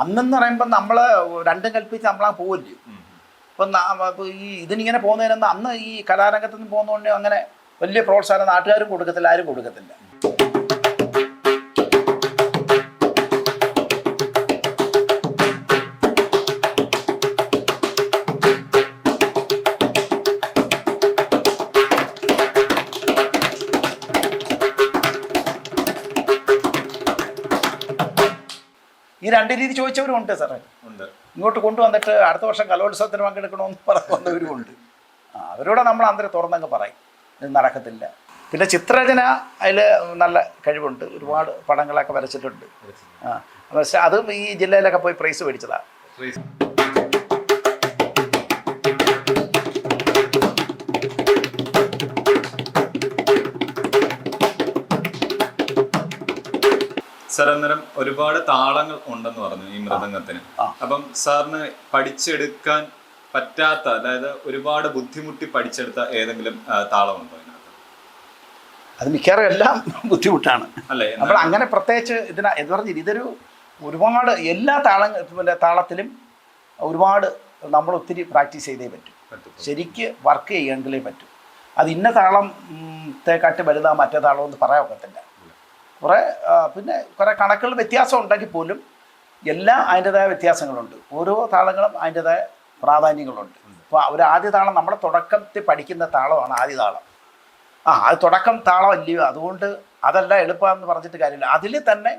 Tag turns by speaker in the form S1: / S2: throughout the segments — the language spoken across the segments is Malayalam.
S1: അന്നെന്ന് പറയുമ്പോൾ നമ്മൾ രണ്ടും കൽപ്പിച്ച് നമ്മളാ പോവില്ലേ? ഇപ്പൊ ഈ ഇതിനിങ്ങനെ പോകുന്നതിനൊന്നും അന്ന് ഈ കലാരംഗത്തുനിന്ന് പോകുന്നതുകൊണ്ട് അങ്ങനെ വലിയ പ്രോത്സാഹനം നാട്ടുകാരും കൊടുക്കത്തില്ല ആരും കൊടുക്കത്തില്ല. ഈ രണ്ട് രീതി ചോദിച്ചവരും ഉണ്ട്. സാറേ ഇങ്ങോട്ട് കൊണ്ടുവന്നിട്ട് അടുത്ത വർഷം കലോത്സവത്തിന് പങ്കെടുക്കണമെന്ന് പറഞ്ഞു വന്നവരും ഉണ്ട് അവരോട് നമ്മൾ അന്തരം തുറന്നങ്ങ് പറയും. ഇത് നടക്കത്തില്ല. പിന്നെ ചിത്രരചന അതിൽ നല്ല കഴിവുണ്ട്. ഒരുപാട് പടങ്ങളൊക്കെ വരച്ചിട്ടുണ്ട്. ആ പക്ഷേ അതും ഈ ജില്ലയിലൊക്കെ പോയി പ്രൈസ് മേടിച്ചതാണ്
S2: സാർ അന്നേരം ഒരുപാട് താളങ്ങൾ ഉണ്ടെന്ന് പറഞ്ഞു ഈ മൃദംഗത്തിന്. അപ്പം സാറിന് പഠിച്ചെടുക്കാൻ പറ്റാത്ത അതായത് ഒരുപാട് ബുദ്ധിമുട്ടി പഠിച്ചെടുത്ത ഏതെങ്കിലും താളമുണ്ടോ
S1: അത് മിക്കവാറും എല്ലാം ബുദ്ധിമുട്ടാണ്.
S2: അല്ലേ?
S1: നമ്മൾ അങ്ങനെ പ്രത്യേകിച്ച് ഇതിനാ എന്ന് പറഞ്ഞ ഇതൊരു ഒരുപാട് എല്ലാ താള പിന്നെ താളത്തിലും ഒരുപാട് നമ്മൾ ഒത്തിരി പ്രാക്ടീസ് ചെയ്തേ പറ്റും. ശരിക്ക് വർക്ക് ചെയ്യെങ്കിലേ പറ്റും. അത് ഇന്ന താളം ഉം, ത്തേക്കാട്ടി വലുതാ മറ്റേ താളം എന്ന് പറയാൻ ഒക്കത്തില്ല. കുറേ പിന്നെ കുറേ കണക്കുകൾ വ്യത്യാസം ഉണ്ടെങ്കിൽ പോലും എല്ലാം അതിന്റെതായ വ്യത്യാസങ്ങളുണ്ട്. ഓരോ താളങ്ങളും അതിന്റെതായ പ്രാധാന്യങ്ങളുണ്ട്. അപ്പോൾ ഒരു ആദ്യ താളം നമ്മുടെ തുടക്കത്തിൽ പഠിക്കുന്ന താളമാണ് ആദ്യ താളം. ആ അത് തുടക്കം താളം അല്ലയോ? അതുകൊണ്ട് അതല്ല എളുപ്പമെന്ന് പറഞ്ഞിട്ട് കാര്യമില്ല. അതിൽ തന്നെ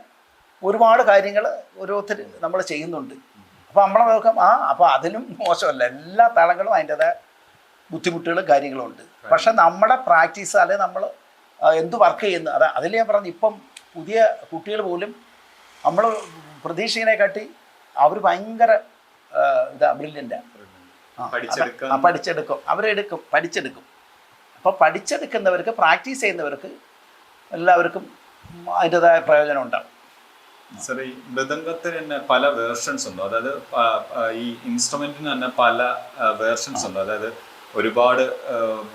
S1: ഒരുപാട് കാര്യങ്ങൾ ഓരോരുത്തർ നമ്മൾ ചെയ്യുന്നുണ്ട്. അപ്പോൾ നമ്മളെ നോക്കാം ആ അപ്പോൾ അതിനും മോശമല്ല. എല്ലാ താളങ്ങളും അതിന്റെതായ ബുദ്ധിമുട്ടുകളും കാര്യങ്ങളും ഉണ്ട് പക്ഷെ നമ്മുടെ പ്രാക്ടീസ് അല്ലെങ്കിൽ നമ്മൾ എന്ത് വർക്ക് ചെയ്യുന്നു? അത് അതിൽ ഞാൻ പറഞ്ഞു ഇപ്പം പുതിയ കുട്ടികൾ പോലും നമ്മൾ പ്രതീക്ഷിക്കുന്നതിനെക്കാട്ടി അവർ ഭയങ്കര ഇതാ ബ്രില്യന്റാണ് പഠിച്ചെടുക്കും. അവരെടുക്കും പഠിച്ചെടുക്കും. അപ്പോൾ പഠിച്ചെടുക്കുന്നവർക്ക് പ്രാക്ടീസ് ചെയ്യുന്നവർക്ക് എല്ലാവർക്കും അതിന്റെതായ പ്രയോജനം ഉണ്ടാവും.
S2: സാർ ഈ മൃദംഗത്തിന് തന്നെ പല വേർഷൻസ് ഉണ്ടോ. അതായത് ഈ ഇൻസ്ട്രുമെന്റിന് തന്നെ പല വേർഷൻസ് ഉണ്ടോ. അതായത് ഒരുപാട്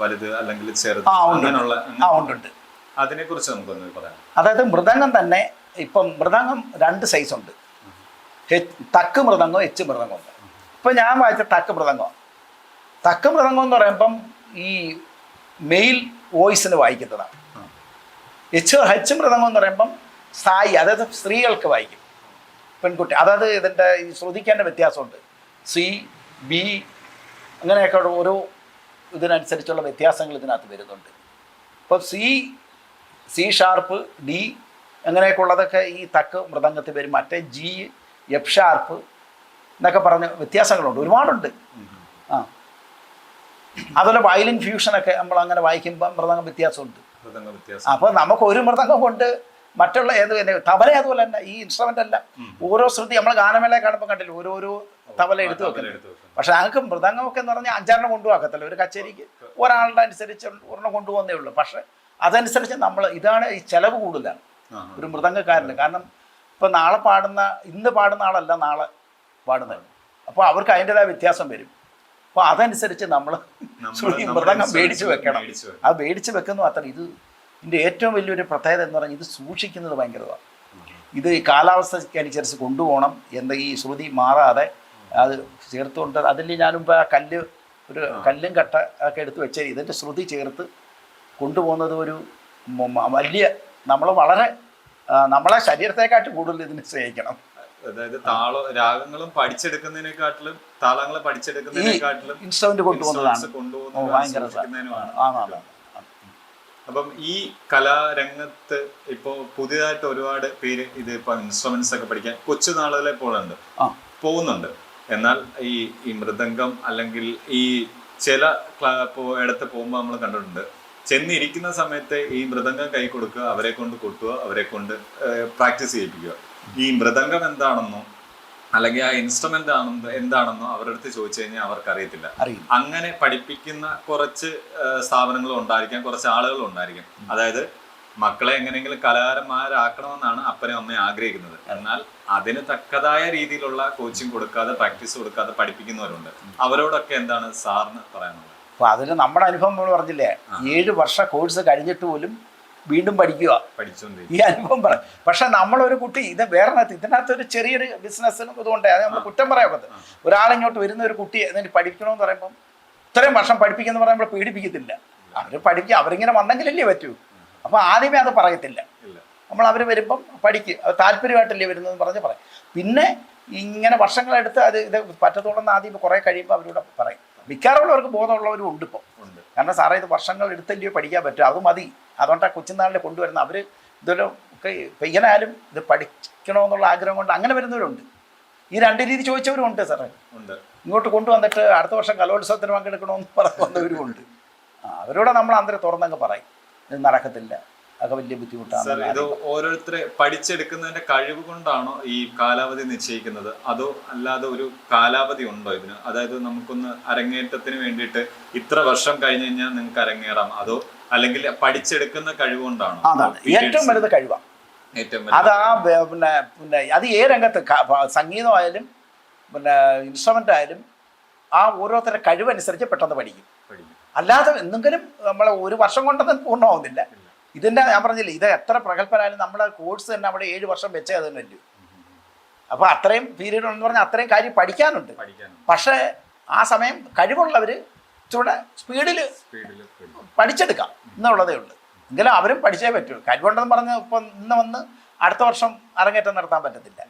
S2: വലുത് അല്ലെങ്കിൽ ചെറുത് അങ്ങനെയുള്ള
S1: ആ ഉണ്ട്. ഉണ്ട്
S2: അതിനെ കുറിച്ച് നമുക്കൊന്ന് പറയാം.
S1: അതായത് മൃദംഗം തന്നെ ഇപ്പം മൃദംഗം രണ്ട് സൈസ് ഉണ്ട്. തക്ക് മൃദംഗം എച്ച് മൃദംഗം ഉണ്ട്. ഇപ്പം ഞാൻ വായിച്ച തക്ക് മൃദംഗം. തക്ക് മൃദംഗം എന്ന് പറയുമ്പം ഈ മെയിൽ വോയിസിന് വായിക്കുന്നതാണ്. എച്ച് ഹച്ച് മൃദംഗം എന്ന് പറയുമ്പം സായി അതായത് സ്ത്രീകൾക്ക് വായിക്കും. പെൺകുട്ടി അതായത് ഇതിന്റെ ഈ ശ്രുതിക്കേണ്ട വ്യത്യാസമുണ്ട്. സി ബി അങ്ങനെയൊക്കെ ഓരോ ഇതിനനുസരിച്ചുള്ള വ്യത്യാസങ്ങൾ ഇതിനകത്ത് വരുന്നുണ്ട്. ഇപ്പം സി സി ഷാർപ്പ് ഡി അങ്ങനെയൊക്കെ ഉള്ളതൊക്കെ ഈ തക്ക് മൃദംഗത്തിൽ വരും മറ്റേ ജി എഫ് ഷാർപ്പ് എന്നൊക്കെ പറഞ്ഞ് വ്യത്യാസങ്ങളുണ്ട്. ഒരുപാടുണ്ട്. ആ. അതുപോലെ വയലിൻ ഫ്യൂഷനൊക്കെ നമ്മൾ അങ്ങനെ വായിക്കുമ്പോൾ മൃദംഗം വ്യത്യാസമുണ്ട്. അപ്പോൾ നമുക്ക് ഒരു മൃദംഗം കൊണ്ട് മറ്റുള്ള ഏത് തന്നെ തബല അതുപോലെ തന്നെ ഈ ഇൻസ്ട്രുമെന്റ് അല്ല. ഓരോ ശ്രുതി നമ്മൾ ഗാനമേള കാണുമ്പോൾ കണ്ടില്ല ഓരോരോ തബല എടുത്തു വെക്കുന്നത്. പക്ഷെ ഞങ്ങൾക്ക് മൃദംഗമൊക്കെ എന്ന് പറഞ്ഞാൽ അഞ്ചാറെണ്ണം കൊണ്ടുപോകത്തില്ല ഒരു കച്ചേരിക്ക് ഒരാളുടെ അനുസരിച്ച് ഒരെണ്ണം കൊണ്ടുപോകുന്നേ ഉള്ളൂ. പക്ഷെ അതനുസരിച്ച് നമ്മൾ ഇതാണ് ഈ ചെലവ് കൂടുതലാണ്. ഒരു മൃദംഗക്കാരന്. കാരണം ഇപ്പം നാളെ പാടുന്ന ഇന്ന് പാടുന്ന ആളല്ല നാളെ പാടുന്നത്. അപ്പോൾ അവർക്ക് അതിന്റെതായ വ്യത്യാസം വരും. അപ്പോൾ അതനുസരിച്ച് നമ്മൾ മൃദംഗം മേടിച്ച് വെക്കണം. അത് മേടിച്ച് വെക്കുന്നു അത്ര ഇത് ഇതിന്റെ ഏറ്റവും വലിയൊരു പ്രത്യേകത എന്ന് പറഞ്ഞാൽ ഇത് സൂക്ഷിക്കുന്നത് ഭയങ്കരതാണ് ഇത് ഈ കാലാവസ്ഥയ്ക്ക് അനുസരിച്ച് കൊണ്ടുപോകണം എന്താ ഈ ശ്രുതി മാറാതെ അത് ചേർത്തുകൊണ്ട് അതിൽ ഞാനും ആ കല്ല് ഒരു കല്ലും കട്ട ഒക്കെ എടുത്ത് വെച്ചാൽ ഇതിന്റെ ശ്രുതി ചേർത്ത് കൊണ്ടുപോകുന്നത് ഒരു വലിയ നമ്മൾ വളരെ നമ്മളെ ശരീരത്തെക്കാട്ട് കൂടുതൽ ഇതിനെ സ്നേഹിക്കണം.
S2: അതായത് താള രാഗങ്ങളും പഠിച്ചെടുക്കുന്നതിനെക്കാട്ടിലും താളങ്ങളെ പഠിച്ചെടുക്കുന്നതിനെക്കാട്ടിലും
S1: ഇൻസ്ട്രുമെന്റ് കൊണ്ടുപോകുന്നതാണ്.
S2: കൊണ്ടുപോകുന്നതാണ്. അപ്പം ഈ കലാരംഗത്ത് ഇപ്പോ പുതിയതായിട്ട് ഒരുപാട് പേര് ഇത് ഇപ്പൊ ഇൻസ്ട്രുമെന്റ്സ് ഒക്കെ പഠിക്കാൻ കൊച്ചു നാളുകളെ പോലുണ്ട്
S1: ആ.
S2: പോകുന്നുണ്ട്. എന്നാൽ ഈ ഈ മൃദംഗം അല്ലെങ്കിൽ ഈ ചില ഇടത്ത് പോകുമ്പോൾ നമ്മൾ കണ്ടിട്ടുണ്ട്. ചെന്നിരിക്കുന്ന സമയത്ത് ഈ മൃദംഗം കൈ കൊടുക്കുക അവരെ കൊണ്ട് കൊട്ടുക അവരെ കൊണ്ട് പ്രാക്ടീസ് ചെയ്യിപ്പിക്കുക. ഈ മൃദംഗം എന്താണെന്നോ അല്ലെങ്കിൽ ആ ഇൻസ്ട്രുമെന്റ് ആണെന്നോ എന്താണെന്നോ അവരുടെ അടുത്ത് ചോദിച്ചു കഴിഞ്ഞാൽ അവർക്ക് അറിയത്തില്ല. അങ്ങനെ പഠിപ്പിക്കുന്ന കുറച്ച് സ്ഥാപനങ്ങളും ഉണ്ടായിരിക്കാം കുറച്ച് ആളുകളും ഉണ്ടായിരിക്കാം. അതായത് മക്കളെ എങ്ങനെയെങ്കിലും കലാകാരന്മാരാക്കണമെന്നാണ് അപ്പനും അമ്മയും ആഗ്രഹിക്കുന്നത്. എന്നാൽ അതിന് തക്കതായ രീതിയിലുള്ള കോച്ചിങ് കൊടുക്കാതെ പ്രാക്ടീസ് കൊടുക്കാതെ പഠിപ്പിക്കുന്നവരുണ്ട്. അവരോടൊക്കെ എന്താണ് സാറിന് പറയാനുള്ളത്?
S1: അപ്പോൾ അതിന് നമ്മുടെ അനുഭവം നമ്മൾ പറഞ്ഞില്ലേ ഏഴ് വർഷ കോഴ്സ് കഴിഞ്ഞിട്ട് പോലും വീണ്ടും പഠിക്കുക. ഈ അനുഭവം പറ പക്ഷെ നമ്മളൊരു കുട്ടി ഇത് വേറെ ഇതിനകത്ത് ഒരു ചെറിയൊരു ബിസിനസ്സിനും ഇതുകൊണ്ട് അത് നമ്മൾ കുറ്റം പറയാൻ ഒരാളിങ്ങോട്ട് വരുന്ന ഒരു കുട്ടി എന്നിട്ട് പഠിക്കണമെന്ന് പറയുമ്പം ഇത്രയും വർഷം പഠിപ്പിക്കുന്ന പറയുമ്പോൾ പീഡിപ്പിക്കത്തില്ല അവർ പഠിക്കുക അവരിങ്ങനെ വന്നെങ്കിലല്ലേ പറ്റൂ. അപ്പോൾ ആദ്യമേ അത് പറയത്തില്ല. നമ്മൾ അവർ വരുമ്പം പഠിക്കുക അത് താല്പര്യമായിട്ടല്ലേ വരുന്നതെന്ന് പറഞ്ഞ് പറയും. പിന്നെ ഇങ്ങനെ വർഷങ്ങളെടുത്ത് അത് ഇത് പറ്റത്തോളം ആദ്യം കുറേ കഴിയുമ്പോൾ അവരോട് പറയും. മിക്കവാറുള്ളവർക്ക് ബോധമുള്ളവരും ഉണ്ട് ഇപ്പോൾ
S2: ഉണ്ട്.
S1: കാരണം സാറേ ഇത് വർഷങ്ങൾ എടുത്തല്ലേ പഠിക്കാൻ പറ്റും അത് മതി. അതുകൊണ്ട് ആ കൊച്ചുനാളിൽ കൊണ്ടുവരുന്ന അവർ ഇതൊരു ഒക്കെ ഇങ്ങനായാലും ഇത് പഠിക്കണമെന്നുള്ള ആഗ്രഹം കൊണ്ട് അങ്ങനെ വരുന്നവരുണ്ട്. ഈ രണ്ട് രീതി ചോദിച്ചവരും ഉണ്ട് സാറേ.
S2: ഉണ്ട്.
S1: ഇങ്ങോട്ട് കൊണ്ടുവന്നിട്ട് അടുത്ത വർഷം കലോത്സവത്തിന് പങ്കെടുക്കണമെന്ന് പറഞ്ഞു വന്നവരും ഉണ്ട്. അവരോട് നമ്മൾ അന്തരം തുറന്നങ്ങ് പറയും. ഇത് നടക്കത്തില്ല. അതൊക്കെ വലിയ ബുദ്ധിമുട്ടാണ്.
S2: ഇത് ഓരോരുത്തരെ പഠിച്ചെടുക്കുന്നതിന്റെ കഴിവ് കൊണ്ടാണോ ഈ കാലാവധി നിശ്ചയിക്കുന്നത്? അതോ അല്ലാതെ ഒരു കാലാവധി ഉണ്ടോ ഇതിന്? അതായത് നമുക്കൊന്ന് അരങ്ങേറ്റത്തിന് വേണ്ടിയിട്ട് ഇത്ര വർഷം കഴിഞ്ഞു കഴിഞ്ഞാൽ നിങ്ങൾക്ക് അരങ്ങേറാം. അതോ അല്ലെങ്കിൽ പഠിച്ചെടുക്കുന്ന കഴിവ് കൊണ്ടാണോ?
S1: അതാണ്. ഏറ്റവും വലുത് കഴിവാണ്
S2: ഏറ്റവും
S1: അത് ആ പിന്നെ പിന്നെ അത് ഏ രംഗത്ത്? സംഗീതമായാലും പിന്നെ ഇൻസ്ട്രുമെന്റ് ആയാലും ആ ഓരോരുത്തരുടെ കഴിവനുസരിച്ച് പെട്ടെന്ന് പഠിക്കും.
S2: പഠിക്കും.
S1: അല്ലാതെ എന്തെങ്കിലും നമ്മൾ ഒരു വർഷം കൊണ്ടൊന്നും പൂർണമാവുന്നില്ല. ഇതിന്റെ ഞാൻ പറഞ്ഞില്ലേ ഇത് എത്ര പ്രഗത്ഭരായാലും നമ്മുടെ കോഴ്സ് തന്നെ അവിടെ ഏഴ് വർഷം വെച്ചേ അത് തന്നെ അപ്പോൾ അത്രയും പീരീഡ് എന്ന് പറഞ്ഞാൽ അത്രയും കാര്യം പഠിക്കാനുണ്ട്.
S2: പഠിക്കാനും
S1: പക്ഷേ ആ സമയം കഴിവുള്ളവർ ഇച്ചിരൂടെ സ്പീഡിൽ പഠിച്ചെടുക്കാം എന്നുള്ളതേ ഉള്ളൂ. എങ്കിലും അവരും പഠിച്ചേ പറ്റുള്ളൂ കഴിവുണ്ടെന്ന് പറഞ്ഞ് ഇപ്പം ഇന്ന് വന്ന് അടുത്ത വർഷം അരങ്ങേറ്റം നടത്താൻ പറ്റത്തില്ല.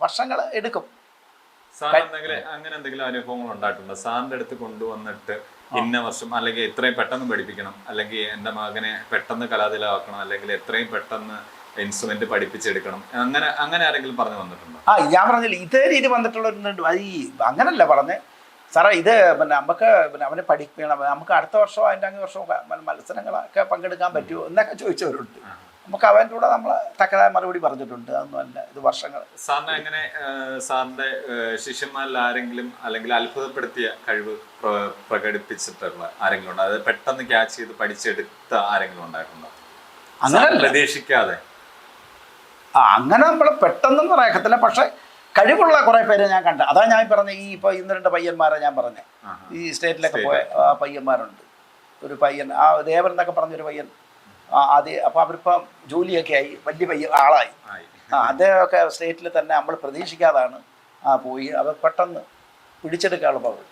S1: വർഷങ്ങൾ എടുക്കും.
S2: അങ്ങനെ എന്തെങ്കിലും അനുഭവങ്ങൾ ഉണ്ടായിട്ടുണ്ടോ? സാറിന്റെ അടുത്ത് കൊണ്ടുവന്നിട്ട് ഇന്ന വർഷം അല്ലെങ്കിൽ എത്രയും പെട്ടെന്ന് പഠിപ്പിക്കണം അല്ലെങ്കിൽ എന്റെ മകനെ പെട്ടെന്ന് കലാതിലാക്കണം അല്ലെങ്കിൽ എത്രയും പെട്ടെന്ന് ഇൻസ്ട്രുമെന്റ് പഠിപ്പിച്ചെടുക്കണം. അങ്ങനെ അങ്ങനെ ആരെങ്കിലും പറഞ്ഞു വന്നിട്ടുണ്ടോ?
S1: ആ ഞാൻ പറഞ്ഞില്ല ഇതേ രീതി വന്നിട്ടുള്ള ഈ അങ്ങനല്ല പറഞ്ഞേ. സാറേ ഇത് പിന്നെ നമുക്ക് പിന്നെ അവനെ പഠിക്കണം നമുക്ക് അടുത്ത വർഷമോ അതിന്റെ അങ്ങ് വർഷമോ മത്സരങ്ങളൊക്കെ പങ്കെടുക്കാൻ പറ്റുമോ എന്നൊക്കെ ചോദിച്ചവരുണ്ട്. നമുക്ക് അവന്റെ കൂടെ നമ്മൾ തക്കതായ മറുപടി പറഞ്ഞിട്ടുണ്ട്. അതൊന്നും അല്ല. ഇത് വർഷങ്ങൾ.
S2: സാറിന് എങ്ങനെ സാറിന്റെ സാറിന്റെ ശിഷ്യന്മാരിൽ ആരെങ്കിലും അല്ലെങ്കിൽ അത്ഭുതപ്പെടുത്തിയ കഴിവ് പ്രകടിപ്പിച്ചിട്ടുള്ള ആരെങ്കിലും ഉണ്ടോ? അതായത് പെട്ടെന്ന് ക്യാച്ച് ചെയ്ത് പഠിച്ചെടുത്ത ആരെങ്കിലും ഉണ്ടായിട്ടുണ്ടോ?
S1: അങ്ങനെ
S2: പ്രതീക്ഷിക്കാതെ.
S1: ആ അങ്ങനെ നമ്മൾ പെട്ടെന്നൊന്നും പറയത്തില്ല പക്ഷേ കഴിവുള്ള കുറെ പേരെ ഞാൻ കണ്ട. അതാ ഞാൻ പറഞ്ഞ ഈ ഇപ്പൊ ഇന്ന് രണ്ട് പയ്യന്മാരെ ഞാൻ പറഞ്ഞ. ഈ സ്റ്റേറ്റിലൊക്കെ പോയ പയ്യന്മാരുണ്ട്. ഒരു പയ്യൻ ആ ദേവൻ എന്നൊക്കെ പറഞ്ഞൊരു പയ്യൻ അപ്പൊ അപ്പോൾ അവരിപ്പം ജോലിയൊക്കെ ആയി വലിയ വലിയ ആളായി. ആ അദ്ദേഹമൊക്കെ സ്റ്റേറ്റിൽ തന്നെ നമ്മൾ പ്രതീക്ഷിക്കാതാണ് ആ പോയി. അവർ പെട്ടെന്ന് പിടിച്ചെടുക്കാനുള്ള പവർ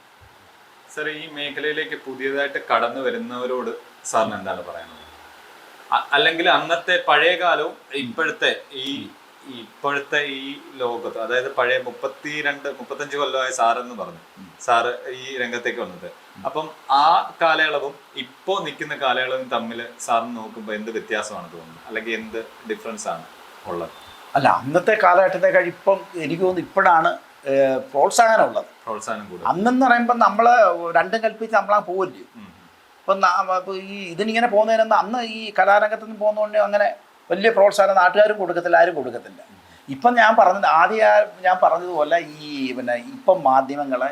S2: സർ ഈ മേഖലയിലേക്ക് പുതിയതായിട്ട് കടന്നു വരുന്നവരോട് സാറിന് എന്താണ് പറയുന്നത് അല്ലെങ്കിൽ അന്നത്തെ പഴയ കാലവും ഇപ്പോഴത്തെ ഈ ഇപ്പോഴത്തെ ഈ ലോകത്ത് അതായത് പഴയ മുപ്പത്തിരണ്ട് മുപ്പത്തഞ്ച് കൊല്ലമായ സാറെന്ന് പറഞ്ഞു. സാറ് ഈ രംഗത്തേക്ക് വന്നത്. അപ്പം ആ കാലയളവും ഇപ്പോ നിൽക്കുന്ന കാലയളവും തമ്മിൽ സാറിന് നോക്കുമ്പോൾ എന്ത് വ്യത്യാസമാണ് തോന്നുന്നത്? അല്ലെങ്കിൽ എന്ത് ഡിഫറൻസ് ആണ് ഉള്ളത്?
S1: അല്ല അന്നത്തെ കാലഘട്ടത്തെക്കാൾ ഇപ്പം എനിക്ക് തോന്നുന്നു ഇപ്പോഴാണ് പ്രോത്സാഹനം പ്രോത്സാഹനമുള്ളത്.
S2: പ്രോത്സാഹനം കൂടുതൽ.
S1: അന്നെന്ന് പറയുമ്പോൾ നമ്മൾ രണ്ടും കൽപ്പിച്ച് നമ്മളാ പോവില്ലേ?
S2: അപ്പം.
S1: ഇപ്പം ഈ ഇതിനിങ്ങനെ പോകുന്നതിനൊന്നും അന്ന് ഈ കലാരംഗത്തുനിന്ന് പോകുന്നതുകൊണ്ട് അങ്ങനെ വലിയ പ്രോത്സാഹനം നാട്ടുകാരും കൊടുക്കത്തില്ല ആരും കൊടുക്കത്തില്ല. ഇപ്പം ഞാൻ പറഞ്ഞത് ആദ്യം ഞാൻ പറഞ്ഞതുപോലെ ഈ പിന്നെ ഇപ്പം മാധ്യമങ്ങളെ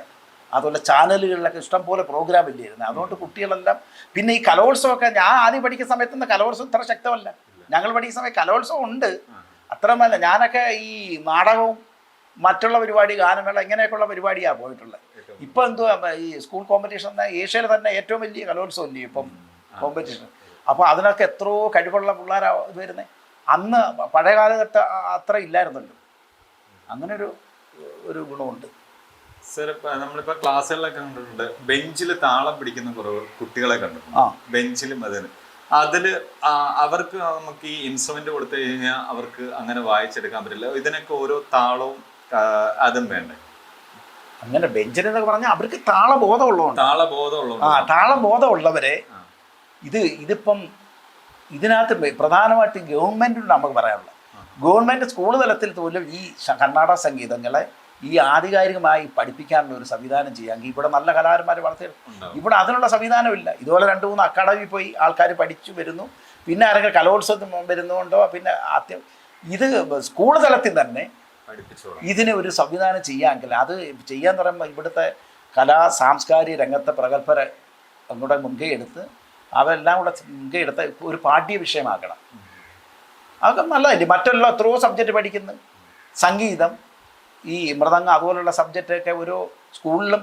S1: അതുപോലെ ചാനലുകളിലൊക്കെ ഇഷ്ടംപോലെ പ്രോഗ്രാം ഇല്ലായിരുന്നു അതുകൊണ്ട് കുട്ടികളെല്ലാം പിന്നെ ഈ കലോത്സവമൊക്കെ ഞാൻ ആദ്യം പഠിക്കുന്ന സമയത്തൊന്നും കലോത്സവം ഇത്ര ശക്തമല്ല. ഞങ്ങൾ പഠിക്കുന്ന സമയത്ത് കലോത്സവം ഉണ്ട്. അത്രമല്ല ഞാനൊക്കെ ഈ നാടകവും മറ്റുള്ള പരിപാടി ഗാനമേള ഇങ്ങനെയൊക്കെയുള്ള പരിപാടിയാണ് പോയിട്ടുള്ളത്. ഇപ്പം എന്തുവാ ഈ സ്കൂൾ കോമ്പറ്റീഷൻ ഏഷ്യയിൽ തന്നെ ഏറ്റവും വലിയ കലോത്സവം ഇല്ലേ ഇപ്പം കോമ്പറ്റീഷൻ അപ്പോൾ അതിനൊക്കെ എത്രയോ കഴിവുള്ള പിള്ളേരാണ് വരുന്നത് അന്ന് പഴയ കാലഘട്ട അത്ര ഇല്ലായിരുന്നല്ലോ. അങ്ങനെ ഒരു ഒരു ഗുണമുണ്ട്.
S2: സർ ഇപ്പൊ നമ്മളിപ്പോ ക്ലാസ്സുകളിലൊക്കെ കണ്ടിട്ടുണ്ട്. ബെഞ്ചിൽ താളം പിടിക്കുന്ന കുറവ് കുട്ടികളെ
S1: കണ്ടു
S2: ബെഞ്ചിലും അതിന്. അതിൽ അവർക്ക് നമുക്ക് ഈ ഇൻസ്ട്രുമെന്റ് കൊടുത്തു കഴിഞ്ഞാൽ അവർക്ക് അങ്ങനെ വായിച്ചെടുക്കാൻ പറ്റില്ല. ഇതിനൊക്കെ ഓരോ താളവും അതും വേണ്ടേ?
S1: അങ്ങനെ ബെഞ്ചിൽ എന്നൊക്കെ പറഞ്ഞാൽ അവർക്ക് താളബോധമുള്ളതുകൊണ്ട്.
S2: താളബോധം
S1: ആ താളബോധമുള്ളവരെ ഇത് ഇതിപ്പം ഇതിനകത്ത് പ്രധാനമായിട്ടും ഗവൺമെന്റിനോട് നമുക്ക് പറയാനുള്ളത്. ഗവൺമെന്റ് സ്കൂൾ തലത്തിൽ പോലും ഈ കർണാടക സംഗീതങ്ങളെ ഈ ആധികാരികമായി പഠിപ്പിക്കാനുള്ള ഒരു സംവിധാനം ചെയ്യാമെങ്കിൽ ഇവിടെ നല്ല കലാകാരന്മാരെ വളർത്തി
S2: ഉണ്ടാവും.
S1: ഇവിടെ അതിനുള്ള സംവിധാനമില്ല. ഇതുപോലെ രണ്ട് മൂന്ന് അക്കാഡമി പോയി ആൾക്കാർ പഠിച്ചു വരുന്നു. പിന്നെ ആരെങ്കിലും കലോത്സവത്തിന് വരുന്നുകൊണ്ടോ പിന്നെ ആദ്യം ഇത് സ്കൂൾ തലത്തിൽ തന്നെ ഇതിന് ഒരു സംവിധാനം ചെയ്യാമെങ്കിൽ അത് ചെയ്യാൻ പറയുമ്പോൾ ഇവിടുത്തെ കലാ സാംസ്കാരിക രംഗത്തെ പ്രഗത്ഭരെ അങ്ങോട്ട് മുൻകൈ എടുത്ത് അവരെല്ലാം കൂടെ എടുത്ത് ഒരു പാഠ്യ വിഷയമാക്കണം. അതൊക്കെ നല്ലതല്ലേ? മറ്റുള്ള എത്രയോ സബ്ജക്റ്റ് പഠിക്കുന്നു. സംഗീതം ഈ മൃതങ്ങ അതുപോലുള്ള സബ്ജക്റ്റൊക്കെ ഓരോ സ്കൂളിലും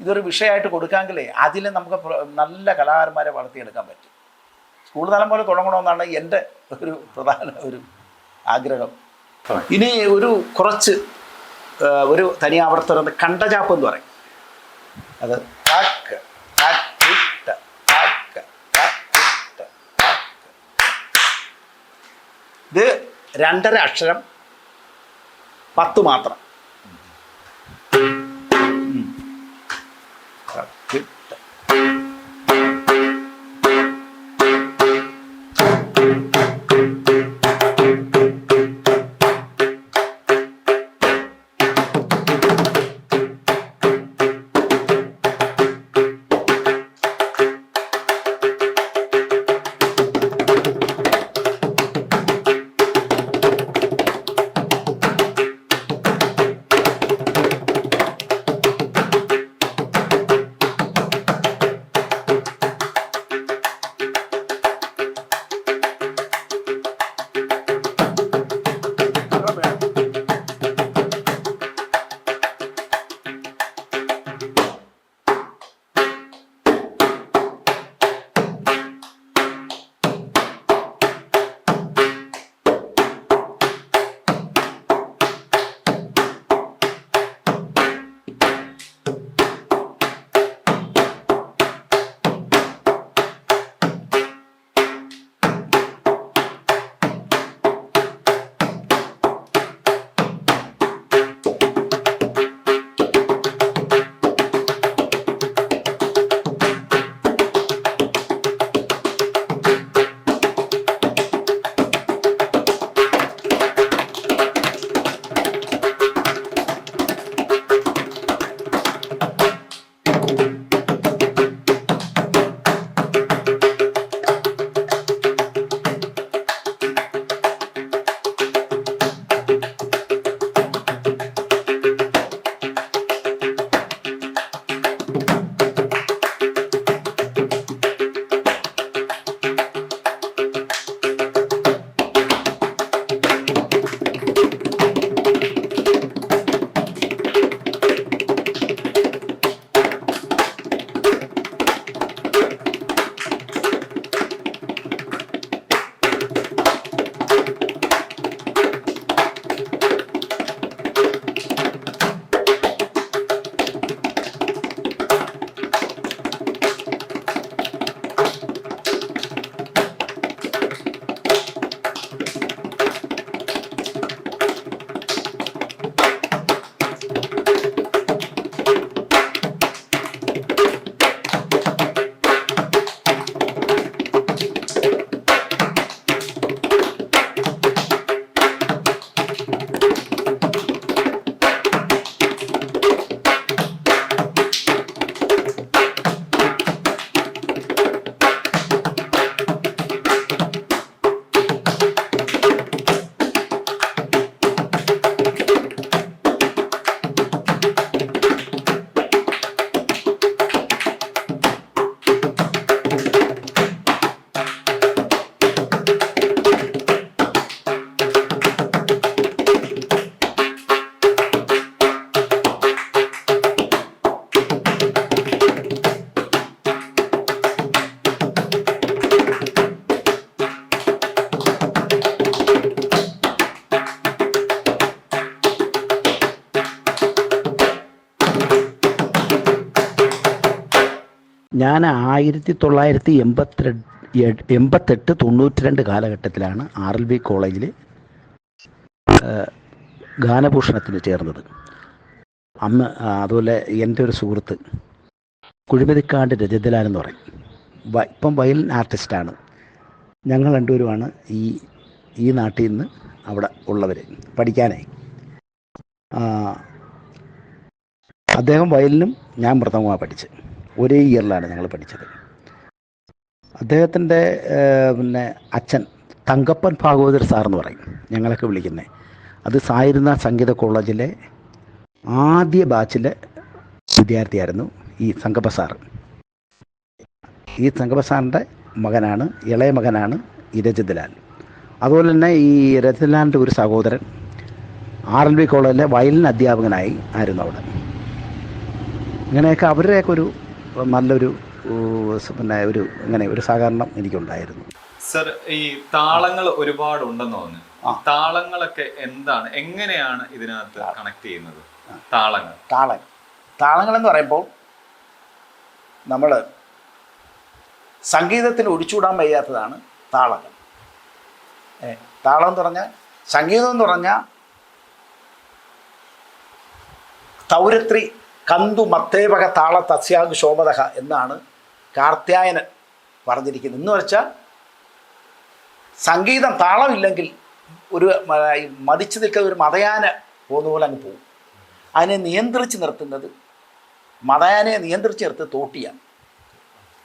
S1: ഇതൊരു വിഷയമായിട്ട് കൊടുക്കാമെങ്കിലേ അതിൽ നമുക്ക് നല്ല കലാകാരന്മാരെ വളർത്തിയെടുക്കാൻ പറ്റും. സ്കൂൾ തലം പോലെ തുടങ്ങണമെന്നാണ് എന്റെ ഒരു പ്രധാന ഒരു ആഗ്രഹം. ഇനി ഒരു കുറച്ച് ഒരു തനി ആവർത്തനം കണ്ടചാപ്പ് എന്ന് പറയും. അത് കാക്ക്. കാക്കിട്ട, കാക്ക, കാക്കിട്ട, കാക്ക. ഇത് രണ്ടര അക്ഷരം പത്ത് മാത്രം. ഞാൻ ആയിരത്തി തൊള്ളായിരത്തി എൺപത്തിരണ്ട് എൺപത്തെട്ട് തൊണ്ണൂറ്റി രണ്ട് കാലഘട്ടത്തിലാണ് ആർ എൽ ബി കോളേജിൽ ഗാനഭൂഷണത്തിന് ചേർന്നത്. അന്ന് അതുപോലെ എന്റെ ഒരു സുഹൃത്ത് കുഴിമതിക്കാണ്ട് രജതലാൽ എന്ന് പറയും. ഇപ്പം വയലിൻ ആർട്ടിസ്റ്റാണ്. ഞങ്ങൾ രണ്ടുപേരുമാണ് ഈ ഈ നാട്ടിൽ നിന്ന് അവിടെ ഉള്ളവർ പഠിക്കാനായി. അദ്ദേഹം വയലിനും ഞാൻ മൃദംഗമാണ് പഠിച്ചത്. ഒരേ ഇയറിലാണ് ഞങ്ങൾ പഠിച്ചത്. അദ്ദേഹത്തിന്റെ പിന്നെ അച്ഛൻ തങ്കപ്പൻ ഭാഗവതർ സാർ എന്ന് പറയും. ഞങ്ങളൊക്കെ വിളിക്കുന്നത് അത് സായിരുന്ന സംഗീത കോളേജിലെ ആദ്യ ബാച്ചിലെ വിദ്യാർത്ഥിയായിരുന്നു ഈ തങ്കപ്പ സാർ ഈ തങ്കപ്പ സാറിന്റെ മകനാണ് ഇളയ മകനാണ് ഈ രജിത്ലാൽ. അതുപോലെ തന്നെ ഈ രജിത്ലാലിന്റെ ഒരു സഹോദരൻ ആർ എൽ ബി കോളേജിലെ വയലിൻ അധ്യാപകനായി ആയിരുന്നു അവിടെ. ഇങ്ങനെയൊക്കെ അവരുടെയൊക്കെ ഒരു നല്ലൊരു പിന്നെ ഒരു ഇങ്ങനെ ഒരു സഹകരണം എനിക്കുണ്ടായിരുന്നു.
S2: സർ ഈ താളങ്ങൾ ഒരുപാട് ഉണ്ടെന്ന് തോന്നുന്നു. താളങ്ങളൊക്കെ എന്താണ്? എങ്ങനെയാണ് ഇതിനകത്ത് കണക്ട് ചെയ്യുന്നത്? താളങ്ങൾ.
S1: താളങ്ങൾ. എന്ന് പറയുമ്പോൾ നമ്മൾ സംഗീതത്തിന് ഒഴിച്ചുകൂടാൻ വയ്യാത്തതാണ് താളങ്ങൾ. താളം എന്ന് പറഞ്ഞാൽ സംഗീതം എന്ന് പറഞ്ഞാൽ തൗരത്രി കന്തു മത്തേപക താള തസ്യാഗ് ശോഭതഹ എന്നാണ് കാർത്യായനൻ പറഞ്ഞിരിക്കുന്നത്. എന്ന് വെച്ചാൽ സംഗീതം താളമില്ലെങ്കിൽ ഒരു മതിച്ചു നിൽക്കുന്ന ഒരു മതയാന പോകുന്ന പോലെ അങ്ങ് പോകും. അതിനെ നിയന്ത്രിച്ച് നിർത്തുന്നത് മതയാനയെ നിയന്ത്രിച്ച് നിർത്തി തോട്ടിയാണ്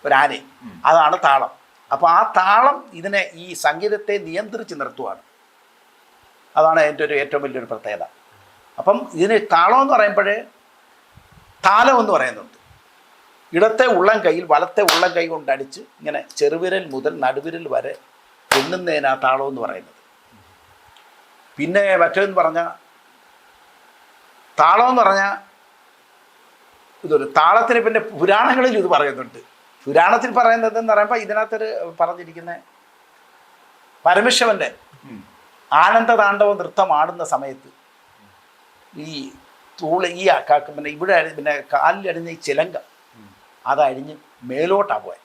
S1: ഒരാനെ അതാണ് താളം. അപ്പോൾ ആ താളം ഇതിനെ ഈ സംഗീതത്തെ നിയന്ത്രിച്ച് നിർത്തുവാണ്. അതാണ് എന്റെ ഒരു ഏറ്റവും വലിയൊരു പ്രത്യേകത. അപ്പം ഇതിന് താളം എന്ന് പറയുമ്പോഴേ താലം എന്ന് പറയുന്നുണ്ട്. ഇടത്തെ ഉള്ളം കൈയിൽ വലത്തെ ഉള്ളം കൈ കൊണ്ട് അടിച്ച് ഇങ്ങനെ ചെറുവിരൽ മുതൽ നടുവിരൽ വരെ എണ്ണുന്നതിനാ താളം എന്ന് പറയുന്നത്. പിന്നെ മറ്റേന്ന് പറഞ്ഞാൽ താളം എന്ന് പറഞ്ഞാൽ ഇതൊരു താളത്തിന് പിന്നെ പുരാണങ്ങളിൽ ഇത് പറയുന്നുണ്ട്. പുരാണത്തിൽ പറയുന്നത് എന്ന് പറയുമ്പോൾ ഇതിനകത്തൊരു പറഞ്ഞിരിക്കുന്ന പരമശിവന്റെ
S2: ഉം.
S1: ആനന്ദതാണ്ഡവ നൃത്തം ആടുന്ന സമയത്ത് ഈ തൂൾ ഈ കാക്ക പിന്നെ ഇവിടെ പിന്നെ കാലിലടിഞ്ഞ ഈ ചിലങ്ക അതഴിഞ്ഞ് മേലോട്ടാ പോയത്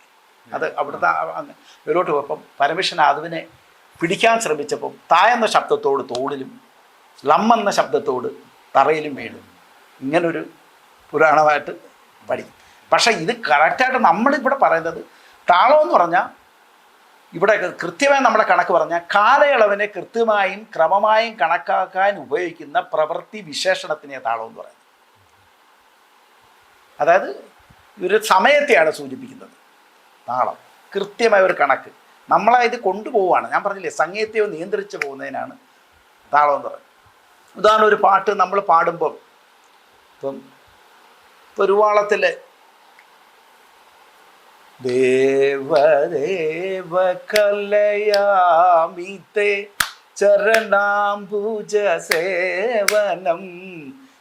S1: അത് അവിടുത്തെ മേലോട്ട് പോയപ്പം പരമേശ്വരൻ അതുവിനെ പിടിക്കാൻ ശ്രമിച്ചപ്പം തായെന്ന ശബ്ദത്തോട് തോളിലും ലമ്മെന്ന ശബ്ദത്തോട് തറയിലും വീണു ഇങ്ങനൊരു പുരാണമായിട്ട് പഠിക്കും. പക്ഷേ ഇത് കറക്റ്റായിട്ട് നമ്മളിവിടെ പറയുന്നത് താളം എന്ന് പറഞ്ഞാൽ ഇവിടെ കൃത്യമായി നമ്മുടെ കണക്ക് പറഞ്ഞാൽ കാലയളവിനെ കൃത്യമായും ക്രമമായും കണക്കാക്കാൻ ഉപയോഗിക്കുന്ന പ്രവൃത്തി വിശേഷണത്തിനെ താളം എന്ന് പറയുന്നത്. അതായത് ഒരു സമയത്തെയാണ് സൂചിപ്പിക്കുന്നത്. താളം. കൃത്യമായ ഒരു കണക്ക്. നമ്മളെ ഇത് കൊണ്ടുപോവാണ് ഞാൻ പറഞ്ഞില്ലേ സംഗീതത്തെ നിയന്ത്രിച്ചു പോകുന്നതിനാണ് താളം എന്ന് പറയുന്നത്. ഉദാഹരണം ഒരു പാട്ട് നമ്മൾ പാടുമ്പം ഇപ്പം പെരുവാളത്തിലെ ദേവദേവ കലയാമിത്തെ ചരണാംബുജ സേവനം.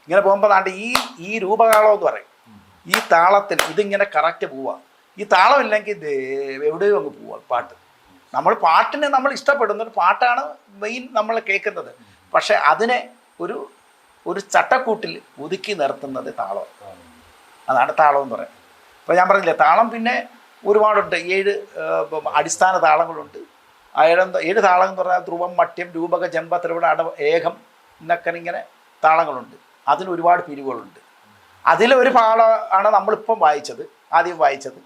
S1: ഇങ്ങനെ പോകുമ്പോൾ താണ്ട് ഈ ഈ രൂപകാളം എന്ന് പറയും. ഈ താളത്തിൽ ഇതിങ്ങനെ കറക്റ്റ് പോവാ. ഈ താളം ഇല്ലെങ്കിൽ ദേ എവിടെയോ അങ്ങ് പോവാ പാട്ട്. നമ്മൾ പാട്ടിനെ നമ്മൾ ഇഷ്ടപ്പെടുന്ന ഒരു പാട്ടാണ് മെയിൻ നമ്മൾ കേൾക്കുന്നത്. പക്ഷെ അതിനെ ഒരു ഒരു ചട്ടക്കൂട്ടിൽ ഒതുക്കി നിർത്തുന്നത് താളം. അതാണ് താളം എന്ന് പറയുന്നത്. ഇപ്പോൾ ഞാൻ പറഞ്ഞില്ലേ താളം പിന്നെ ഒരുപാടുണ്ട്. ഏഴ് അടിസ്ഥാന താളങ്ങളുണ്ട്. ഏഴ് ഏഴ് താളം എന്ന് പറഞ്ഞാൽ ധ്രുവം മട്യം രൂപക ജമ്പ ത്രിവിട അട ഏകം എന്നൊക്കെ ഇങ്ങനെ താളങ്ങളുണ്ട്. അതിൽ ഒരുപാട് പിരിവുകളുണ്ട്. അതിലൊരു താളമാണ് നമ്മളിപ്പം വായിച്ചത് ആദ്യം വായിച്ചത്.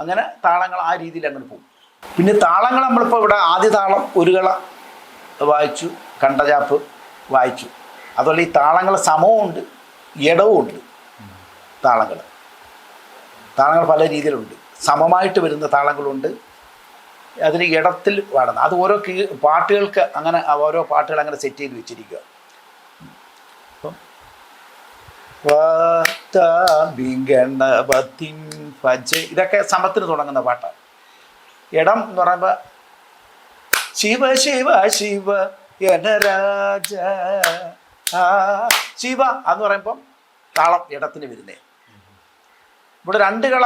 S1: അങ്ങനെ താളങ്ങൾ ആ രീതിയിൽ അങ്ങനെ പോകും. പിന്നെ താളങ്ങൾ നമ്മളിപ്പോൾ ഇവിടെ ആദ്യ താളം ഒരു കള വായിച്ചു കണ്ടചാപ്പ് വായിച്ചു. അതുപോലെ ഈ താളങ്ങൾ സമവും ഉണ്ട് ഇടവും ഉണ്ട്. താളങ്ങൾ. താളങ്ങൾ പല രീതിയിലുണ്ട്. സമമായിട്ട് വരുന്ന താളങ്ങളുണ്ട്. അതിന് ഇടത്തിൽ പാടുന്ന അത് ഓരോ കീ പാട്ടുകൾക്ക് അങ്ങനെ ഓരോ പാട്ടുകൾ അങ്ങനെ സെറ്റ് ചെയ്ത് വെച്ചിരിക്കുക. ഇതൊക്കെ സമത്തിന് തുടങ്ങുന്ന പാട്ടാണ് ഇടം എന്ന് പറയുമ്പോൾ ശിവ ശിവ ശിവ ആ ശിവ എന്ന് പറയുമ്പം താളം ഇടത്തിന് വരുന്നേ. ഇവിടെ രണ്ട് കള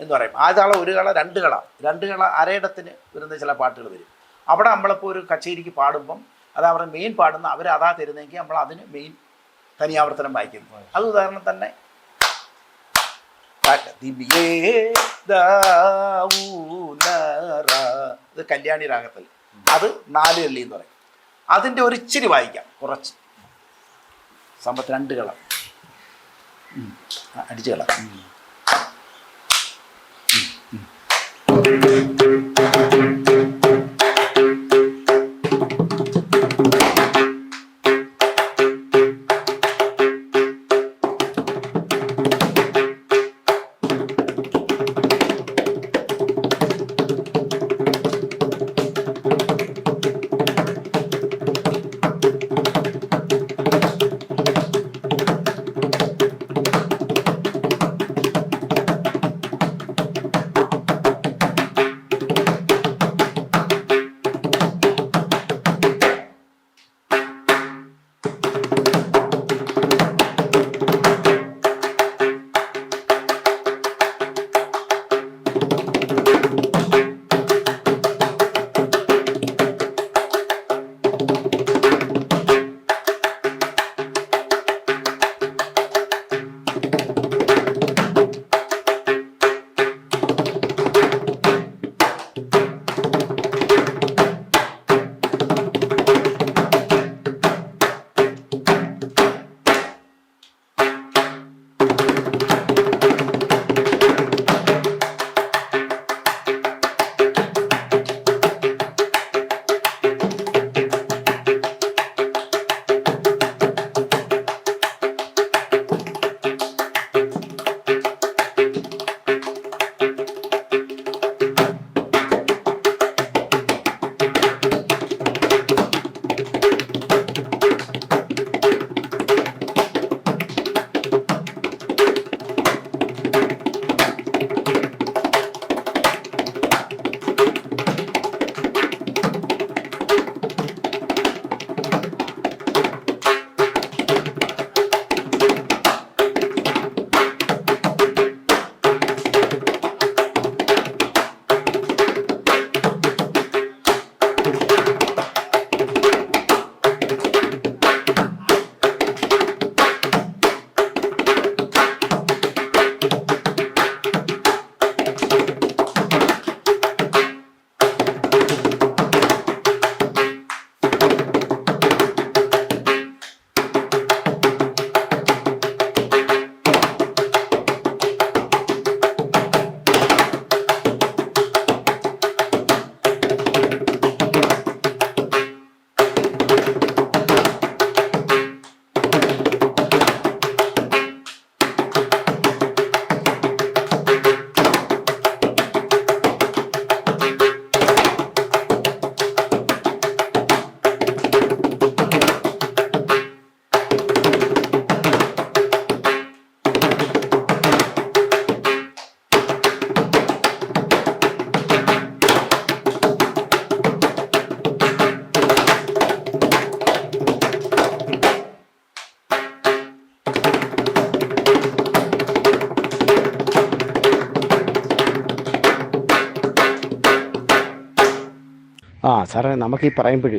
S1: എന്ന് പറയും. ആ താളം ഒരു കള രണ്ട് കള. രണ്ട് കള അരയിടത്തിന് വരുന്ന ചില പാട്ടുകൾ വരും. അവിടെ നമ്മളിപ്പോൾ ഒരു കച്ചേരിക്ക് പാടുമ്പം അത് അവരുടെ മെയിൻ പാടുന്ന അവർ അതാ തരുന്നെങ്കിൽ നമ്മൾ അതിന് മെയിൻ തനിയാവർത്തനം വായിക്കുന്നു. അത് ഉദാഹരണം തന്നെ. ഇത് കല്യാണി രാഗത്തിൽ. അത് നാല് കള്ളി എന്ന് പറയും. അതിന്റെ ഒരു ഇച്ചിരി വായിക്കാം. കുറച്ച്. സമ്പത്ത് രണ്ട് കള. അടിച്ചു കള.
S3: Música നമുക്ക് ഈ പറയുമ്പോഴേ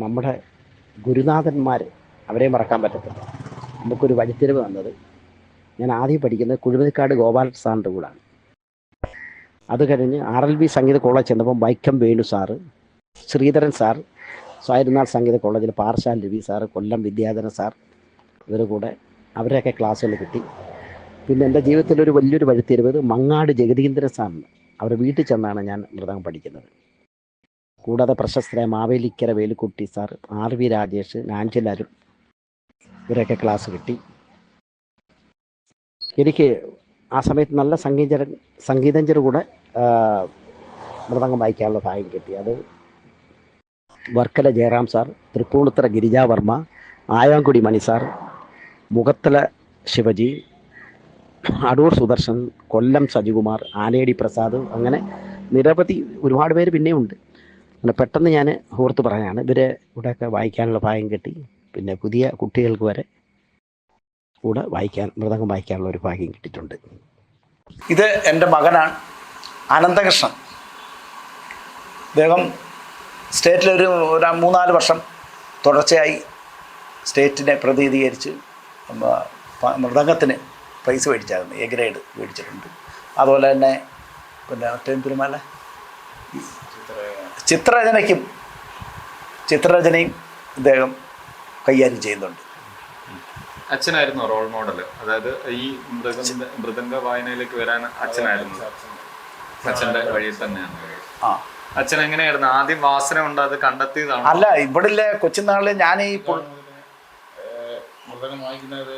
S3: നമ്മുടെ ഗുരുനാഥന്മാർ അവരെ മറക്കാൻ പറ്റത്തില്ല. നമുക്കൊരു വഴിത്തിരിവ് തന്നത് ഞാൻ ആദ്യം പഠിക്കുന്നത് കുഴുവതിക്കാട് ഗോപാലൻ സാറിന്റെ കൂടാണ്. അത് കഴിഞ്ഞ് ആർ എൽ ബി സംഗീത കോളേജ് ചെന്നപ്പം വൈക്കം വേണു സാറ് ശ്രീധരൻ സാർ സ്വായിരുന്നാൾ സംഗീത കോളേജിൽ പാർശാൽ രവി സാറ് കൊല്ലം വിദ്യാധരൻ സാർ ഇവരുടെ കൂടെ അവരെയൊക്കെ ക്ലാസ്സുകൾ കിട്ടി. പിന്നെ എന്റെ ജീവിതത്തിലൊരു വലിയൊരു വഴിത്തിരിവ് മങ്ങാട് ജഗതീന്ദ്രൻ സാറിന്. അവരുടെ വീട്ടിൽ ചെന്നാണ് ഞാൻ മൃതം പഠിക്കുന്നത്. കൂടാതെ പ്രശസ്തരായ Mavelikkara Velukutty sir R V Rajesh Nanjal Arun ഇവരൊക്കെ ക്ലാസ് കിട്ടി. എനിക്ക് ആ സമയത്ത് നല്ല സംഗീത സംഗീതജ്ഞർ കൂടെ മൃദംഗം വായിക്കാനുള്ള സഹായം കിട്ടി. അത് വർക്കല ജയറാം സാർ തൃപ്പൂണിത്തറ ഗിരിജാവർമ്മ ആയാങ്കുടി മണി സാർ മുഖത്തല ശിവജി അടൂർ സുദർശൻ കൊല്ലം സജികുമാർ ആനേടി പ്രസാദ് അങ്ങനെ നിരവധി ഒരുപാട് പേര് പിന്നെയും ഉണ്ട് അങ്ങനെ പെട്ടെന്ന് ഞാൻ ഓർത്ത് പറയാണ് ഇവരെ ഇവിടെയൊക്കെ വായിക്കാനുള്ള ഭാഗ്യം കിട്ടി. പിന്നെ പുതിയ കുട്ടികൾക്ക് വരെ കൂടെ വായിക്കാൻ മൃദംഗം വായിക്കാനുള്ള ഒരു ഭാഗ്യം കിട്ടിയിട്ടുണ്ട്.
S1: ഇത് എന്റെ മകനാണ്. അനന്തകൃഷ്ണൻ. അദ്ദേഹം സ്റ്റേറ്റിലൊരു ഒരു മൂന്നാൽ വർഷം തുടർച്ചയായി സ്റ്റേറ്റിനെ പ്രതിനിധീകരിച്ച് മൃദംഗത്തിന് പ്രൈസ് മേടിച്ചായിരുന്നു. എ ഗ്രേഡ് മേടിച്ചിട്ടുണ്ട്. അതുപോലെ തന്നെ പിന്നെ ഒറ്റയും തിരുമല ചിത്രരചനയ്ക്കും ചിത്രരചനയും ഇദ്ദേഹം കൈകാര്യം ചെയ്യുന്നുണ്ട്.
S2: അച്ഛനായിരുന്നു റോൾ മോഡൽ അതായത് ഈ മൃഗ മൃദംഗ വായനയിലേക്ക് വരാൻ അച്ഛനായിരുന്നു. അച്ഛന്റെ വഴിയിൽ തന്നെയാണ്.
S1: ആ.
S2: അച്ഛൻ എങ്ങനെയായിരുന്നു? ആദ്യം വാസന ഉണ്ട് അത് കണ്ടെത്തിയതാണ്?
S1: അല്ല ഇവിടെ കൊച്ചുനാളിൽ ഞാൻ ഈ
S4: മൃദംഗം വായിക്കുന്നത്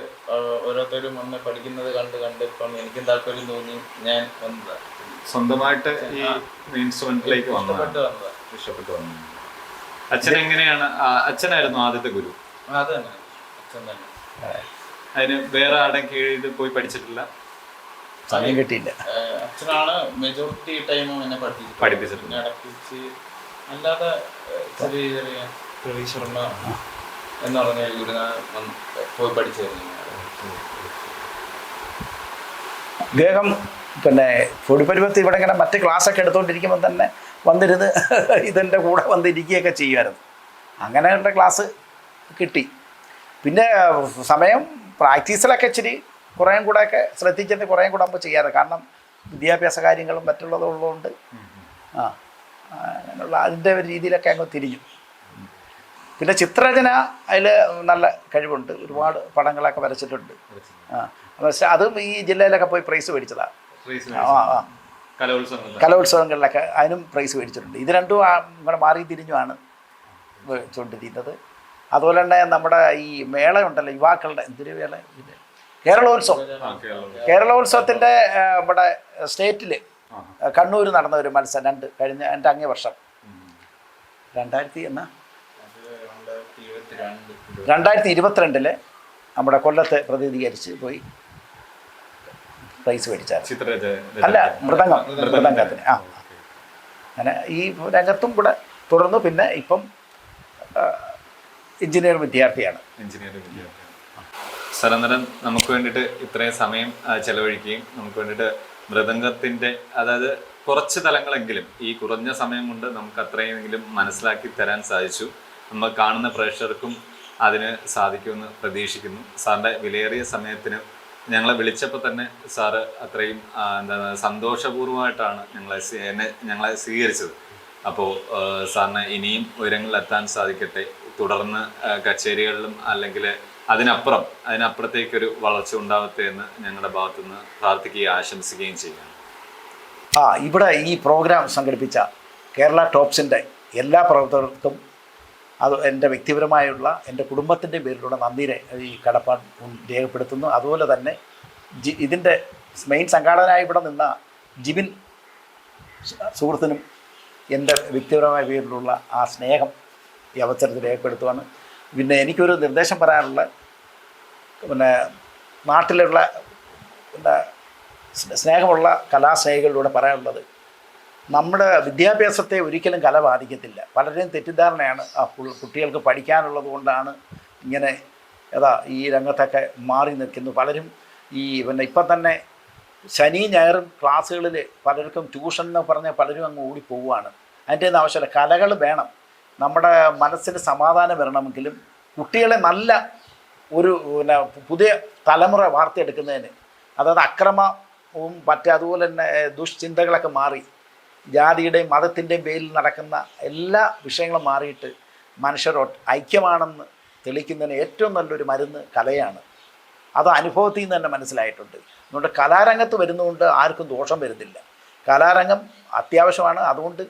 S4: ഓരോരുത്തരും വന്ന് പഠിക്കുന്നത് കണ്ട് കണ്ട് ഇപ്പം എനിക്കും താല്പര്യം തോന്നി ഞാൻ വന്നതാണ്
S2: സ്വന്തമായിട്ട് ഈ ഇൻസ്ട്രുമെന്റിലേക്ക് വന്നു
S4: ഇഷ്ടപ്പെട്ട്
S2: വന്നു അച്ഛൻ എങ്ങനെയാണ്? അച്ഛനായിരുന്നു ആദ്യത്തെ ഗുരു.
S4: ആ, അത് തന്നെ അച്ഛൻ തന്നെ.
S2: അതിന് വേറെ ആടെ കീഴിൽ പോയി പഠിച്ചിട്ടില്ല?
S1: സമയം കിട്ടിയില്ല.
S4: അച്ഛനാണ് മെജോറിറ്റി ടൈമും എന്നെ
S2: പഠിപ്പിച്ചിട്ടുണ്ട്.
S4: അല്ലാതെ ചെറിയ ചെറിയ പ്രവീ എന്ന് പറഞ്ഞ ഒരു ഗുരുനാഥൻ പോയി പഠിച്ചായിരുന്നു
S1: ഇദ്ദേഹം പിന്നെ പൊടിപ്പരുവത്ത് ഇവിടെ ഇങ്ങനെ മറ്റ് ക്ലാസ്സൊക്കെ എടുത്തുകൊണ്ടിരിക്കുമ്പോൾ തന്നെ വന്നിരുന്ന് ഇതിന്റെ കൂടെ വന്നിരിക്കുകയൊക്കെ ചെയ്യുമായിരുന്നു. അങ്ങനെ എന്റെ ക്ലാസ് കിട്ടി. പിന്നെ സമയം പ്രാക്ടീസിലൊക്കെ ഇച്ചിരി കുറേയും കൂടെയൊക്കെ ശ്രദ്ധിച്ചിട്ട് കുറേയും കൂടെ ആകുമ്പോൾ ചെയ്യാറ് കാരണം വിദ്യാഭ്യാസ കാര്യങ്ങളും മറ്റുള്ളതും ഉള്ളതുകൊണ്ട് ആ അങ്ങനെയുള്ള അതിന്റെ ഒരു രീതിയിലൊക്കെ അങ്ങ് തിരിഞ്ഞു. പിന്നെ ചിത്രരചന അതിൽ നല്ല കഴിവുണ്ട്. ഒരുപാട് പടങ്ങളൊക്കെ വരച്ചിട്ടുണ്ട്. ആ പക്ഷേ അതും ഈ ജില്ലയിലൊക്കെ പോയി പ്രൈസ് മേടിച്ചതാണ് ആ ആ. കലോത്സവങ്ങളിലൊക്കെ അതിനും പ്രൈസ് മേടിച്ചിട്ടുണ്ട്. ഇത് രണ്ടും ഇങ്ങനെ മാറി തിരിഞ്ഞുമാണ് വെച്ചുകൊണ്ടിരിക്കുന്നത് അതുപോലെ തന്നെ നമ്മുടെ ഈ മേള ഉണ്ടല്ലോ യുവാക്കളുടെ എന്തൊരു വേള ഇത്? കേരളോത്സവം. കേരളോത്സവത്തിന്റെ നമ്മുടെ സ്റ്റേറ്റിൽ കണ്ണൂർ നടന്ന ഒരു മത്സരം രണ്ട് കഴിഞ്ഞ എന്റെ അങ്ങേ വർഷം. രണ്ടായിരത്തി എന്നാ?
S4: രണ്ടായിരത്തി
S1: ഇരുപത്തിരണ്ടിൽ നമ്മുടെ കൊല്ലത്തെ പ്രതിനിധീകരിച്ച് പോയി. പ്രൈസ് മേടിച്ചായിരുന്നു.
S2: ചിത്രരചന
S1: അല്ല മൃദംഗം. മൃദംഗത്തിന്. ആ. അങ്ങനെ ഈ രംഗത്തും കൂടെ തുടർന്നു. പിന്നെ ഇപ്പം എഞ്ചിനീയർ വിദ്യാർത്ഥിയാണ്.
S2: എഞ്ചിനീയറിംഗ് വിദ്യാർത്ഥിയാണ്. സരന്തരൻ നമുക്ക് വേണ്ടിയിട്ട് ഇത്രയും സമയം ചെലവഴിക്കുകയും നമുക്ക് വേണ്ടിയിട്ട് മൃദംഗത്തിന്റെ അതായത് കുറച്ച് തലങ്ങളെങ്കിലും ഈ കുറഞ്ഞ സമയം കൊണ്ട് നമുക്ക് അത്രയെങ്കിലും മനസ്സിലാക്കി തരാൻ സാധിച്ചു. നമ്മൾ കാണുന്ന പ്രേക്ഷകർക്കും അതിന് സാധിക്കുമെന്ന് പ്രതീക്ഷിക്കുന്നു. സാറിന്റെ വിലയേറിയ സമയത്തിന് ഞങ്ങളെ വിളിച്ചപ്പോൾ തന്നെ സാറ് അത്രയും എന്താ സന്തോഷപൂർവമായിട്ടാണ് ഞങ്ങളെ എന്നെ ഞങ്ങളെ സ്വീകരിച്ചത്. അപ്പോൾ സാറിന് ഇനിയും ഉയരങ്ങളിൽ എത്താൻ സാധിക്കട്ടെ. തുടർന്ന് കച്ചേരികളിലും അല്ലെങ്കിൽ അതിനപ്പുറം അതിനപ്പുറത്തേക്കൊരു വളർച്ച ഉണ്ടാവട്ടെ എന്ന് ഞങ്ങളുടെ ഭാഗത്തുനിന്ന് പ്രാർത്ഥിക്കുകയും ആശംസിക്കുകയും ചെയ്യുകയാണ്.
S1: ആ ഇവിടെ ഈ പ്രോഗ്രാം സംഘടിപ്പിച്ച കേരള ടോപ്സിന്റെ എല്ലാ പ്രവർത്തകർക്കും അത് എന്റെ വ്യക്തിപരമായുള്ള എന്റെ കുടുംബത്തിന്റെ പേരിലുള്ള നന്ദിനെ ഈ കടപ്പാട് രേഖപ്പെടുത്തുന്നു. അതുപോലെ തന്നെ ജി ഇതിന്റെ മെയിൻ സംഘാടകനായി ഇവിടെ നിന്ന ജിബിൻ സുഹൃത്തിനും എന്റെ വ്യക്തിപരമായ പേരിലുള്ള ആ സ്നേഹം ഈ അവസരത്തിൽ രേഖപ്പെടുത്തുവാണ്. പിന്നെ എനിക്കൊരു നിർദ്ദേശം പറയാനുള്ള പിന്നെ നാട്ടിലുള്ള സ്നേഹമുള്ള കലാസ്നേഹികളിലൂടെ പറയാനുള്ളത് നമ്മുടെ വിദ്യാഭ്യാസത്തെ ഒരിക്കലും കല ബാധിക്കത്തില്ല. പലരെയും തെറ്റിദ്ധാരണയാണ് ആ കുട്ടികൾക്ക് പഠിക്കാനുള്ളത് കൊണ്ടാണ് ഇങ്ങനെ ഏതാ ഈ രംഗത്തൊക്കെ മാറി നിൽക്കുന്നു പലരും ഈ പിന്നെ ഇപ്പം തന്നെ ശനി ഞായറും ക്ലാസ്സുകളിൽ പലർക്കും ട്യൂഷൻ എന്ന് പറഞ്ഞ് പലരും അങ്ങ് ഓടി പോവുകയാണ് അതിന്റെ ഒന്നും ആവശ്യമില്ല. കലകൾ വേണം. നമ്മുടെ മനസ്സിന് സമാധാനം വരണമെങ്കിലും കുട്ടികളെ നല്ല ഒരു പിന്നെ പുതിയ തലമുറ വാർത്തെടുക്കുന്നതിന് അതായത് അക്രമവും മറ്റേ അതുപോലെ തന്നെ ദുഷ്ചിന്തകളൊക്കെ മാറി ജാതിയുടെയും മതത്തിന്റെയും പേരിൽ നടക്കുന്ന എല്ലാ വിഷയങ്ങളും മാറിയിട്ട് മനുഷ്യർ ഐക്യമാണെന്ന് തെളിയിക്കുന്നതിന് ഏറ്റവും നല്ലൊരു മരുന്ന് കലയാണ്. അത് അനുഭവത്തിൽ നിന്ന് തന്നെ മനസ്സിലായിട്ടുണ്ട്. അതുകൊണ്ട് കലാരംഗത്ത് വരുന്നതുകൊണ്ട് ആർക്കും ദോഷം വരുന്നില്ല. കലാരംഗം അത്യാവശ്യമാണ്. അതുകൊണ്ട്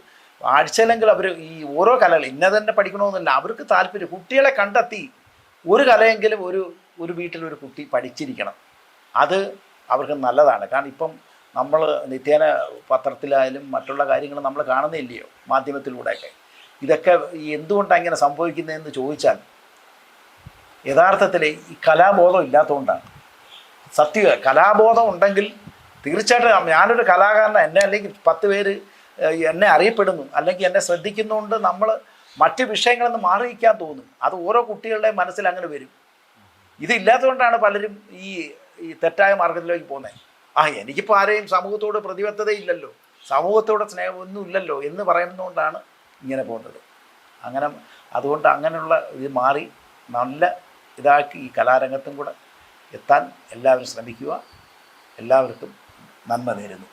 S1: ആഴ്ചയിലെങ്കിൽ അവർ ഈ ഓരോ കലകൾ ഇന്ന തന്നെ പഠിക്കണമെന്നില്ല. അവർക്ക് താല്പര്യം. കുട്ടികളെ കണ്ടെത്തി ഒരു കലയെങ്കിലും ഒരു ഒരു വീട്ടിലൊരു കുട്ടി പഠിച്ചിരിക്കണം. അത് അവർക്ക് നല്ലതാണ്. കാരണം ഇപ്പം നമ്മൾ നിത്യേന പത്രത്തിലായാലും മറ്റുള്ള കാര്യങ്ങൾ നമ്മൾ കാണുന്നില്ലയോ മാധ്യമത്തിലൂടെയൊക്കെ? ഇതൊക്കെ എന്തുകൊണ്ടാണ് ഇങ്ങനെ സംഭവിക്കുന്നതെന്ന് ചോദിച്ചാൽ യഥാർത്ഥത്തിൽ ഈ കലാബോധം ഇല്ലാത്തതുകൊണ്ടാണ്. സത്യ കലാബോധം ഉണ്ടെങ്കിൽ തീർച്ചയായിട്ടും ഞാനൊരു കലാകാരൻ എന്നെ അല്ലെങ്കിൽ പത്ത് പേര് എന്നെ അറിയപ്പെടുന്നു അല്ലെങ്കിൽ എന്നെ ശ്രദ്ധിക്കുന്നതുകൊണ്ട് നമ്മൾ മറ്റ് വിഷയങ്ങളെന്ന് നിന്ന് മാറിയിരിക്കാൻ തോന്നും. അത് ഓരോ കുട്ടികളുടെയും മനസ്സിൽ അങ്ങനെ വരും. ഇതില്ലാത്തതുകൊണ്ടാണ് പലരും ഈ ഈ തെറ്റായ മാർഗത്തിലേക്ക് പോകുന്നത്. ആ എനിക്കിപ്പോൾ ആരെയും സമൂഹത്തോട് പ്രതിബദ്ധതയില്ലല്ലോ. സമൂഹത്തോട് സ്നേഹമൊന്നും ഇല്ലല്ലോ എന്ന് പറയുന്നതുകൊണ്ടാണ് ഇങ്ങനെ പോകുന്നത്. അങ്ങനെ അതുകൊണ്ട് അങ്ങനെയുള്ള ഇത് മാറി നല്ല ഇതാക്കി ഈ കലാരംഗത്തും കൂടെ എത്താൻ എല്ലാവരും ശ്രമിക്കുക. എല്ലാവർക്കും നന്മ നേരുന്നു.